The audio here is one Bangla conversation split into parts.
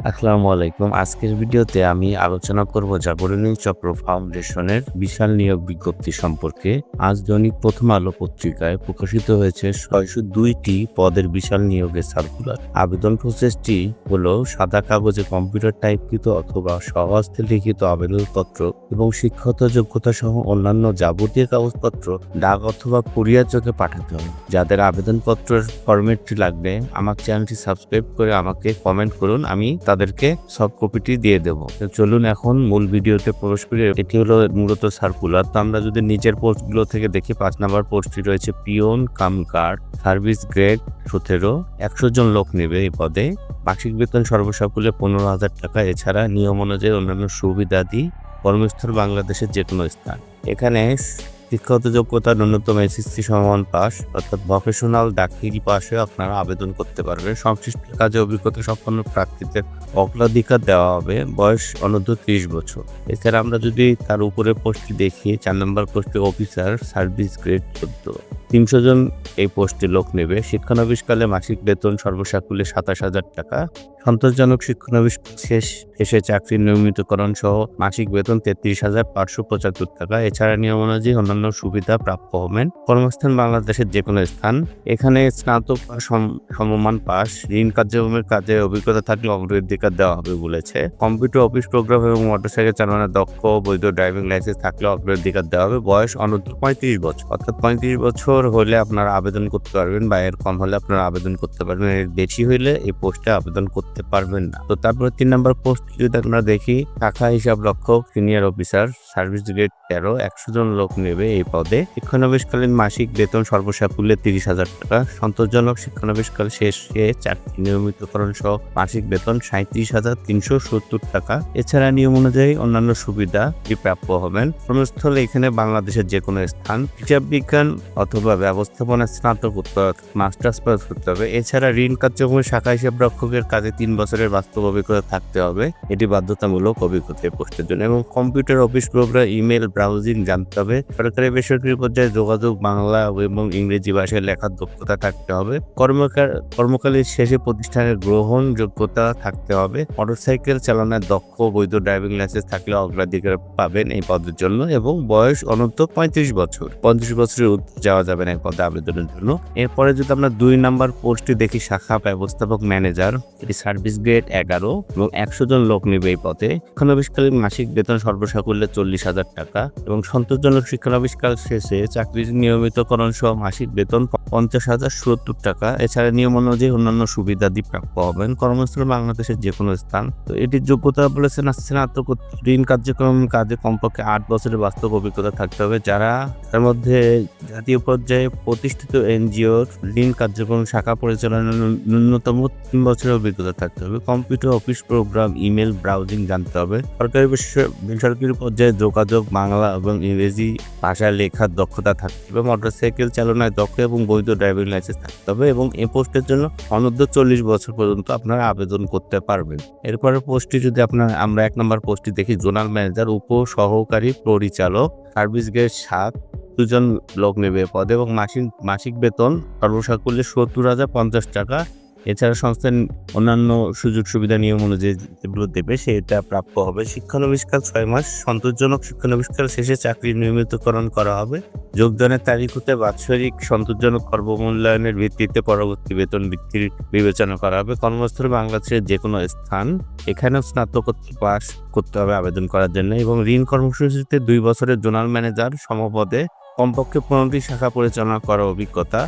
আসসালামু আলাইকুম। আজকের ভিডিওতে আমি আলোচনা করব জাগরণী চক্র ফাউন্ডেশনের বিশাল নিয়োগ বিজ্ঞপ্তি সম্পর্কে। আজ দৈনিক প্রথম আলো পত্রিকায় প্রকাশিত হয়েছে ছয়শো দুইটি পদের বিশাল নিয়োগের সার্কুলার। আবেদন প্রসেসটি হলো সাদা কাগজে কম্পিউটার টাইপকৃত অথবা সহস্তে লিখিত আবেদনপত্র এবং শিক্ষত যোগ্যতা সহ অন্যান্য যাবতীয় কাগজপত্র ডাক অথবা কুরিয়ার যোগে পাঠাতে হবে। যাদের আবেদনপত্রের ফরম্যাটটি লাগবে, আমার চ্যানেলটি সাবস্ক্রাইব করে আমাকে কমেন্ট করুন। আমি তাদেরকে সব কপিটি দিয়ে দেবো। তো চলুন এখন মূল ভিডিওতে প্রবেশ করি। এটি হলো মূলত সার্কুলার তো আমরা যদি নিচের পোস্টগুলো থেকে দেখি, পাঁচ নাম্বার পোস্টটি রয়েছে peon cum guard service grade সতেরো একশো জন লোক নেবে এই পদে। মাসিক বেতন সর্বসাকুল্যে পনেরো হাজার টাকা। এছাড়া নিয়ম অনুযায়ী অন্যান্য সুবিধাদি কর্মস্থল বাংলাদেশের যে কোনো স্থান। এখানে শিক্ষাগত যোগ্যতা ন্যূনতম এসএসসি সমান পাস অর্থাৎ ভকেশনাল ডাক্তারি পাশে আপনারা আবেদন করতে পারবেন। সংশ্লিষ্ট কাজে অভিজ্ঞতা সম্পন্ন প্রার্থীদের অগ্রাধিকার দেওয়া হবে, বয়স অনূর্ধ্ব ত্রিশ বছর। এছাড়া আমরা যদি তার উপরে পোস্টটি দেখি, চার নম্বর পোস্টে অফিসার সার্ভিস গ্রেড চোদ্দ। তিনশো জন এই পোস্টে লোক নেবে। শিক্ষানবিশকালে মাসিক বেতন সর্বসাকুল্যে সাতাশ হাজার টাকা। সন্তোষজনক শিক্ষানবিশ শেষ শেষে চাকরির নিয়মিতকরণ সহ মাসিক বেতন তেত্রিশ হাজার পাঁচশো পঁচাত্তর টাকা। এছাড়া নিয়ম অনুযায়ী অন্যান্য সুবিধা প্রাপ্য হবেন। কর্মস্থান বাংলাদেশের যে কোনো স্থান। এখানে স্নাতক সমমান পাস। ঋণ কার্যক্রমের কাজে অভিজ্ঞতা থাকলে অগ্রাধিকার দেওয়া হবে বলেছে। কম্পিউটার অফিস প্রোগ্রাম এবং মোটরসাইকেল চালানোর দক্ষ বৈধ ড্রাইভিং লাইসেন্স থাকলে অগ্রাধিকার দেওয়া হবে। বয়স অনূর্ধ্ব পঁয়ত্রিশ বছর। অর্থাৎ পঁয়ত্রিশ বছর হলে আপনারা আবেদন করতে পারবেন বা এর কম হলে আপনারা আবেদন করতে পারবেন। এর বেশি হলে এই পোস্টে আবেদন করতে পারবেন না। তো তারপরে তিন নম্বর পোস্ট যদি আমরা দেখি, শাখা হিসাব রক্ষক সিনিয়র অফিসার সার্ভিস গ্রেড তেরো, একশো জন লোক নেবে এই পদে। শিক্ষানবিশকালীন মাসিক বেতন সর্বসাকুল্যে তিরিশ হাজার টাকা। সন্তোষজনক শিক্ষানবিশকাল শেষে চাকরি নিয়মিতকরণ সহ মাসিক বেতন সাঁত্রিশ হাজার তিনশো সত্তর টাকা। এছাড়া নিয়ম অনুযায়ী অন্যান্য সুবিধা প্রাপ্য হবেন। কর্মস্থলে এখানে বাংলাদেশের যে কোনো স্থান। হিসাব বিজ্ঞান অথবা ব্যবস্থাপনা স্নাতক করতে হবে মাস্টার্স পাস করতে হবে। এছাড়া ঋণ কার্যক্রমের শাখা হিসাব রক্ষকের কাজে তিন বছরের বাস্তব অভিজ্ঞতা থাকতে হবে। এটি বাধ্যতামূলক অভিজ্ঞতা এই পোস্টের জন্য এবং computer office program email browsing জানতে হবে। সরকারি বেসরকারি পর্যায়ে যোগাযোগ, বাংলা এবং ইংরেজি ভাষায় লেখার দক্ষতা থাকতে হবে। কর্মকার কর্মকালীর শেষে প্রতিষ্ঠানের গ্রহণযোগ্যতা থাকতে হবে। মোটরসাইকেল চালানোর দক্ষ বৈধ ড্রাইভিং লাইসেন্স থাকলে অগ্রাধিকার পাবেন এই পদের জন্য এবং বয়স অনন্ত পঁয়ত্রিশ বছর। পঁয়ত্রিশ বছরের যাওয়া যাবে না এই পদে আবেদনের জন্য। এরপরে যদি আমরা দুই নাম্বার পোস্টটি দেখি, শাখা ব্যবস্থাপক ম্যানেজার সার্ভিস গ্রেড এগারো এবং একশো জন লোক নেবে এই পদে শিক্ষানবিশকালীন মাসিক বেতন সর্বসাকুল্যে চল্লিশ হাজার টাকা এবং সন্তোষজনক শিক্ষানবিশকাল শেষে চাকরির নিয়মিতকরণ সহ মাসিক বেতন পঞ্চাশ হাজার সত্তর টাকা। এছাড়া নিয়ম অনুযায়ী অন্যান্য সুবিধাদি প্রাপ্য হবেন কর্মস্থল বাংলাদেশের যে কোনো স্থান। তো এটির যোগ্যতা বলেছেন স্নাতক ঋণ কার্যক্রম কাজে কমপক্ষে আট বছরের বাস্তব অভিজ্ঞতা থাকতে হবে। যারা তার মধ্যে জাতীয় পর্যায়ে প্রতিষ্ঠিত এনজিওর ঋণ কার্যক্রম শাখা পরিচালনার ন্যূনতম তিন বছরের অভিজ্ঞতা থাকতে হবে। Computer office program email browsing জানতে হবে। সরকারি বেসরকারি পর্যায়ে যোগাযোগ, বাংলা এবং ইংরেজি ভাষায় লেখার দক্ষতা থাকতে হবে। মোটরসাইকেল চালনায় দক্ষ এবং বৈধ ড্রাইভিং লাইসেন্স থাকতে হবে এবং এই পোস্টের জন্য অনূর্ধ্ব চল্লিশ বছর পর্যন্ত আপনারা আবেদন করতে পারবেন। এরপরে পোস্টটি যদি আপনার আমরা এক নম্বর পোস্টটি দেখি, জোনাল ম্যানেজার উপ সহকারী পরিচালক, সার্ভিস গ্রেড সাত, দুজন লোক নেবে পদে এবং মাসিক মাসিক বেতন সর্বসাকুল্যে সত্তর হাজার পঞ্চাশ টাকা। এছাড়া সংস্থার অন্যান্য সুযোগ সুবিধা নিয়ম অনুযায়ী যেগুলো দেবে, সেটা প্রাপ্য হবে। শিক্ষানবিষ্কার ছয় মাস, সন্তোষজনক শিক্ষানবিষ্কার শেষে চাকরি নিয়মিতকরণ করা হবে। যোগদানের তারিখ হতে বাৎসরিক সন্তোষজনক কর্মমূল্যায়নের ভিত্তিতে পরবর্তী বেতন বৃদ্ধির বিবেচনা করা হবে। কর্মস্থলে বাংলাদেশের যে কোনো স্থান, এখানেও স্নাতকোত্তর পাস করতে হবে আবেদন করার জন্য এবং ঋণ কর্মসূচিতে দুই বছরের জোনাল ম্যানেজার সমপদে কমপক্ষে পনেরোটি শাখা পরিচালনা করার অভিজ্ঞতা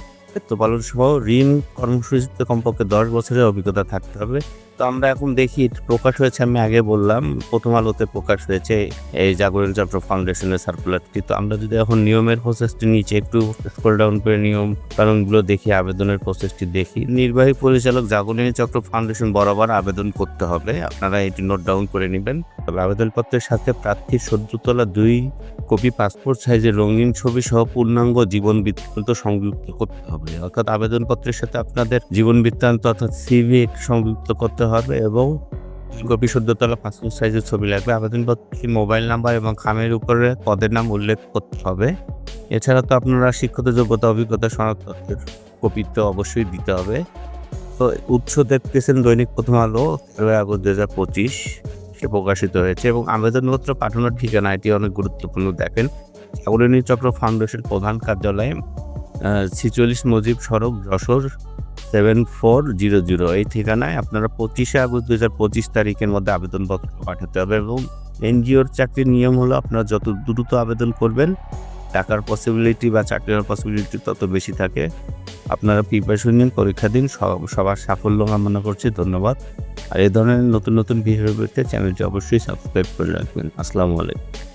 তো পালন সহ ঋণ কর্মসূচিতে কমপক্ষে দশ বছরের অভিজ্ঞতা থাকতে হবে। তো আমরা এখন দেখি, প্রকাশ হয়েছে, আমি আগে বললাম, প্রথম আলোতে প্রকাশ হয়েছে এই জাগরণ চক্র ফাউন্ডেশনের সার্কুলারটি তো আমরা যদি এখন নিয়মের প্রসেসটি নিচে একটু স্ক্রল ডাউন করে নিয়ম কারণগুলো দেখি, আবেদনের প্রসেসটি দেখি। নির্বাহী পরিচালক জাগরণী চক্র ফাউন্ডেশন বরাবর আবেদন করতে হবে। আপনারা এটি নোট ডাউন করে নেবেন। তবে আবেদনপত্রের সাথে প্রার্থীর সদ্য তোলা দুই কপি পাসপোর্ট সাইজের রঙিন ছবি সহ পূর্ণাঙ্গ জীবন বৃত্তান্ত সংযুক্ত করতে হবে। অর্থাৎ আবেদনপত্রের সাথে আপনাদের জীবন বৃত্তান্ত অর্থাৎ সিভি সংযুক্ত করতে হবে এবং কপি সদ্যতলা পাসপোর্ট সাইজের ছবি লাগবে। আবেদনপত্রে মোবাইল নাম্বার এবং খামের উপরে পদের নাম উল্লেখ করতে হবে। এছাড়া তো আপনারা শিক্ষত, যোগ্যতা, অভিজ্ঞতা সনদপত্রের কপি তো অবশ্যই দিতে হবে। তো উৎস দেখতেছেন দৈনিক প্রথম আলো, তেরোই আগস্ট দু হাজার পঁচিশ। সে প্রকাশিত হয়েছে এবং আবেদনপত্র পাঠানোর ঠিকানা এটি অনেক গুরুত্বপূর্ণ, দেখেন। অগ্রণী চক্র ফাউন্ডেশন প্রধান কার্যালয় ছিচল্লিশ মুজিব সড়ক, Jessore seven four zero zero. এই ঠিকানায় আপনারা পঁচিশে আগস্ট দু হাজার পঁচিশ তারিখের মধ্যে আবেদনপত্র পাঠাতে হবে এবং এনজিওর চাকরির নিয়ম হলো আপনারা যত দ্রুত আবেদন করবেন, টাকার পসিবিলিটি বা চাকরির পসিবিলিটি তত বেশি থাকে। আপনারা প্রিপারেশন নিন পরীক্ষা দিন, সব- সবার সাফল্য কামনা করছি, ধন্যবাদ। আর এই ধরনের নতুন নতুন ভিডিও পেতে চ্যানেলটি অবশ্যই সাবস্ক্রাইব করে রাখবেন। আসসালামু আলাইকুম।